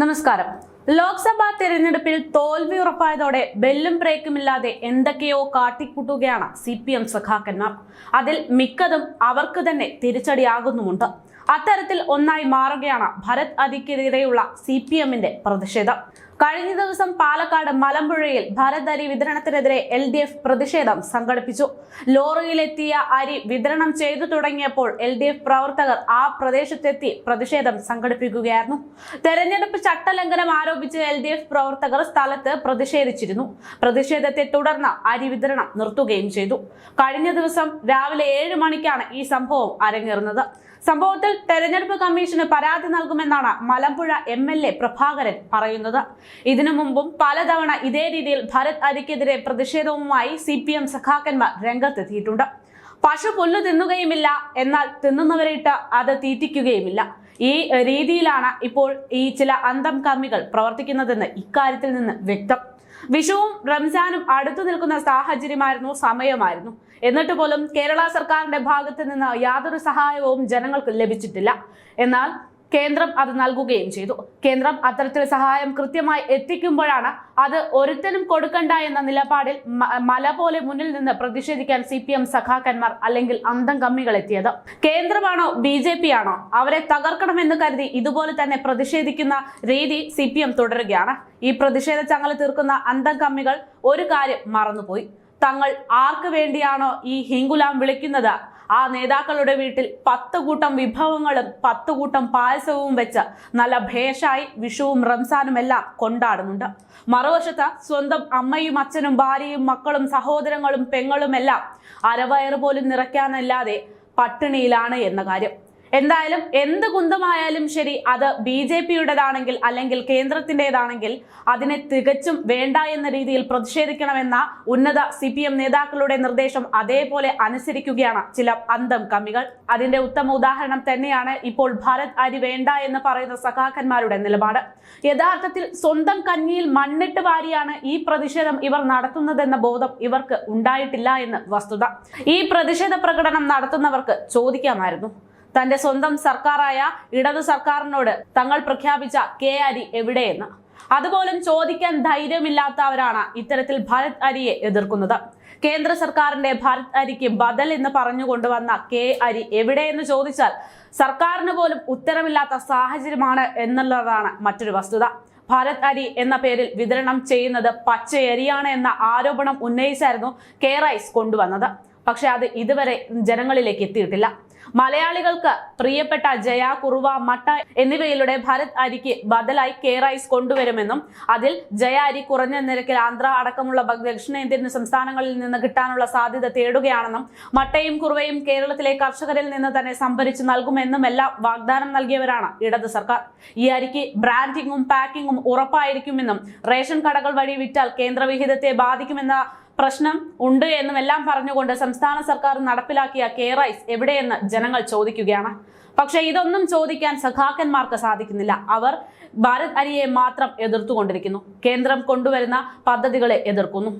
നമസ്കാരം. ലോക്സഭാ തെരഞ്ഞെടുപ്പിൽ തോൽവി ഉറപ്പായതോടെ ബെല്ലും ബ്രേക്കുമില്ലാതെ എന്തൊക്കെയോ കാട്ടിക്കൂട്ടുകയാണ് സി പി എം സഖാക്കന്മാർ. അതിൽ മിക്കതും അവർക്ക് തന്നെ തിരിച്ചടിയാകുന്നുമുണ്ട്. അത്തരത്തിൽ ഒന്നായി മാറുകയാണ് ഭരത് അതിക്കെതിരെയുള്ള സി പി എമ്മിന്റെ പ്രതിഷേധം. കഴിഞ്ഞ ദിവസം പാലക്കാട് മലമ്പുഴയിൽ ഭാരത് അരി വിതരണത്തിനെതിരെ എൽ ഡി എഫ് പ്രതിഷേധം സംഘടിപ്പിച്ചു. ലോറിയിലെത്തിയ അരി വിതരണം ചെയ്തു തുടങ്ങിയപ്പോൾ എൽ ഡി എഫ് പ്രവർത്തകർ ആ പ്രദേശത്തെത്തി പ്രതിഷേധം സംഘടിപ്പിക്കുകയായിരുന്നു. തെരഞ്ഞെടുപ്പ് ചട്ടലംഘനം ആരോപിച്ച് എൽ ഡി എഫ് പ്രവർത്തകർ സ്ഥലത്ത് പ്രതിഷേധിച്ചിരുന്നു. പ്രതിഷേധത്തെ തുടർന്ന് അരി വിതരണം നിർത്തുകയും ചെയ്തു. കഴിഞ്ഞ ദിവസം രാവിലെ ഏഴ് മണിക്കാണ് ഈ സംഭവം അരങ്ങേറുന്നത്. സംഭവത്തിൽ തെരഞ്ഞെടുപ്പ് കമ്മീഷന് പരാതി നൽകുമെന്നാണ് Malampuzha M L A Prabhakaran പറയുന്നത്. ഇതിനു മുമ്പും പലതവണ ഇതേ രീതിയിൽ ഭരത് അരിക്കെതിരെ പ്രതിഷേധവുമായി സി പി എം സഖാക്കന്മാർ രംഗത്തെത്തിയിട്ടുണ്ട്. പശു പുല്ല് തിന്നുകയുമില്ല എന്നാൽ തിന്നുന്നവരിട്ട് അത് തീറ്റിക്കുകയുമില്ല. ഈ രീതിയിലാണ് ഇപ്പോൾ ഈ ചില അന്തം കമ്മികൾ പ്രവർത്തിക്കുന്നതെന്ന് ഇക്കാര്യത്തിൽ നിന്ന് വ്യക്തം. വിഷുവും റംസാനും അടുത്തു നിൽക്കുന്ന സാഹചര്യമായിരുന്നു സമയമായിരുന്നു. എന്നിട്ട് പോലും കേരള സർക്കാരിന്റെ ഭാഗത്ത് നിന്ന് യാതൊരു സഹായവും ജനങ്ങൾക്ക് ലഭിച്ചിട്ടില്ല. എന്നാൽ കേന്ദ്രം അത് നൽകുകയും ചെയ്തു. കേന്ദ്രം അത്തരത്തിൽ സഹായം കൃത്യമായി എത്തിക്കുമ്പോഴാണ് അത് ഒരുത്തനും കൊടുക്കണ്ട എന്ന നിലപാടിൽ മല പോലെ മുന്നിൽ നിന്ന് പ്രതിഷേധിക്കാൻ സി പി എം സഖാക്കന്മാർ അല്ലെങ്കിൽ അന്തം കമ്മികൾ എത്തിയത്. കേന്ദ്രമാണോ ബി ജെ പി ആണോ അവരെ തകർക്കണമെന്ന് കരുതി ഇതുപോലെ തന്നെ പ്രതിഷേധിക്കുന്ന രീതി സി പി എം തുടരുകയാണ്. ഈ പ്രതിഷേധ ചങ്ങല തീർക്കുന്ന അന്തം കമ്മികൾ ഒരു കാര്യം മറന്നുപോയി. തങ്ങൾ ആർക്ക് വേണ്ടിയാണോ ഈ ഹിങ്കുലാം വിളിക്കുന്നത്? ആ നേതാക്കളുടെ വീട്ടിൽ പത്ത് കൂട്ടം വിഭവങ്ങളും പത്ത് കൂട്ടം പായസവും വെച്ച് നല്ല ഭേഷായി വിഷുവും റംസാനും എല്ലാം കൊണ്ടാടുന്നുണ്ട്. മറുവശത്ത് സ്വന്തം അമ്മയും അച്ഛനും ഭാര്യയും മക്കളും സഹോദരങ്ങളും പെങ്ങളും എല്ലാം അരവയറ് പോലും നിറയ്ക്കാനല്ലാതെ പട്ടിണിയിലാണ് എന്ന കാര്യം. എന്തായാലും എന്ത് കുന്തമായാലും ശരി അത് ബി ജെ പിയുടേതാണെങ്കിൽ അല്ലെങ്കിൽ കേന്ദ്രത്തിന്റെതാണെങ്കിൽ അതിനെ തികച്ചും വേണ്ട എന്ന രീതിയിൽ പ്രതിഷേധിക്കണമെന്ന ഉന്നത സി പി എം നേതാക്കളുടെ നിർദ്ദേശം അതേപോലെ അനുസരിക്കുകയാണ് ചില അന്തം കമ്മികൾ. അതിന്റെ ഉത്തമ ഉദാഹരണം തന്നെയാണ് ഇപ്പോൾ ഭാരത് അരി വേണ്ട എന്ന് പറയുന്ന സഖാക്കന്മാരുടെ നിലപാട്. യഥാർത്ഥത്തിൽ സ്വന്തം കഞ്ഞിയിൽ മണ്ണിട്ട് വാരിയാണ് ഈ പ്രതിഷേധം ഇവർ നടത്തുന്നതെന്ന ബോധം ഇവർക്ക് ഉണ്ടായിട്ടില്ല എന്ന് വസ്തുത. ഈ പ്രതിഷേധ പ്രകടനം നടത്തുന്നവർക്ക് ചോദിക്കാമായിരുന്നു. തന്റെ സ്വന്തം സർക്കാരായ ഇടതു സർക്കാരിനോട് തങ്ങൾ പ്രഖ്യാപിച്ച കെ അരി എവിടെയെന്ന്. അതുപോലും ചോദിക്കാൻ ധൈര്യമില്ലാത്തവരാണ് ഇത്തരത്തിൽ ഭരത് അരിയെ എതിർക്കുന്നത്. കേന്ദ്ര സർക്കാരിന്റെ ഭരത് അരിക്ക് ബദൽ എന്ന് പറഞ്ഞു കൊണ്ടുവന്ന കെ അരി എവിടെയെന്ന് ചോദിച്ചാൽ സർക്കാരിന് പോലും ഉത്തരമില്ലാത്ത സാഹചര്യമാണ് എന്നുള്ളതാണ് മറ്റൊരു വസ്തുത. ഭരത് അരി എന്ന പേരിൽ വിതരണം ചെയ്യുന്നത് പച്ചയരിയാണ് എന്ന ആരോപണം ഉന്നയിച്ചായിരുന്നു കെ റൈസ് കൊണ്ടുവന്നത്. പക്ഷെ അത് ഇതുവരെ ജനങ്ങളിലേക്ക് എത്തിയിട്ടില്ല. മലയാളികൾക്ക് പ്രിയപ്പെട്ട ജയ കുറുവ മട്ട എന്നിവയിലൂടെ ഭരത് അരിക്ക് ബദലായി കെ റൈസ് കൊണ്ടുവരുമെന്നും അതിൽ ജയ അരി കുറഞ്ഞ നിരക്കിൽ ആന്ധ്ര അടക്കമുള്ള ദക്ഷിണേന്ത്യൻ സംസ്ഥാനങ്ങളിൽ നിന്ന് കിട്ടാനുള്ള സാധ്യത തേടുകയാണെന്നും മട്ടയും കുറുവയും കേരളത്തിലെ കർഷകരിൽ നിന്ന് തന്നെ സംഭരിച്ചു നൽകുമെന്നും എല്ലാം വാഗ്ദാനം നൽകിയവരാണ് ഇടത് സർക്കാർ. ഈ അരിക്ക് ബ്രാൻഡിങ്ങും പാക്കിങ്ങും ഉറപ്പായിരിക്കുമെന്നും റേഷൻ കടകൾ വഴി വിറ്റാൽ കേന്ദ്രവിഹിതത്തെ ബാധിക്കുമെന്ന പ്രശ്നം ഉണ്ട് എന്നും എല്ലാം പറഞ്ഞുകൊണ്ട് സംസ്ഥാന സർക്കാർ നടപ്പിലാക്കിയ കെയർ ഐസ് എവിടെയെന്ന് ജനങ്ങൾ ചോദിക്കുകയാണ്. പക്ഷേ ഇതൊന്നും ചോദിക്കാൻ സഖാക്കന്മാർക്ക് സാധിക്കുന്നില്ല. അവർ ഭാരത് അരിയെ മാത്രം എതിർത്തുകൊണ്ടിരിക്കുന്നു. കേന്ദ്രം കൊണ്ടുവരുന്ന പദ്ധതികളെ എതിർക്കുന്നു.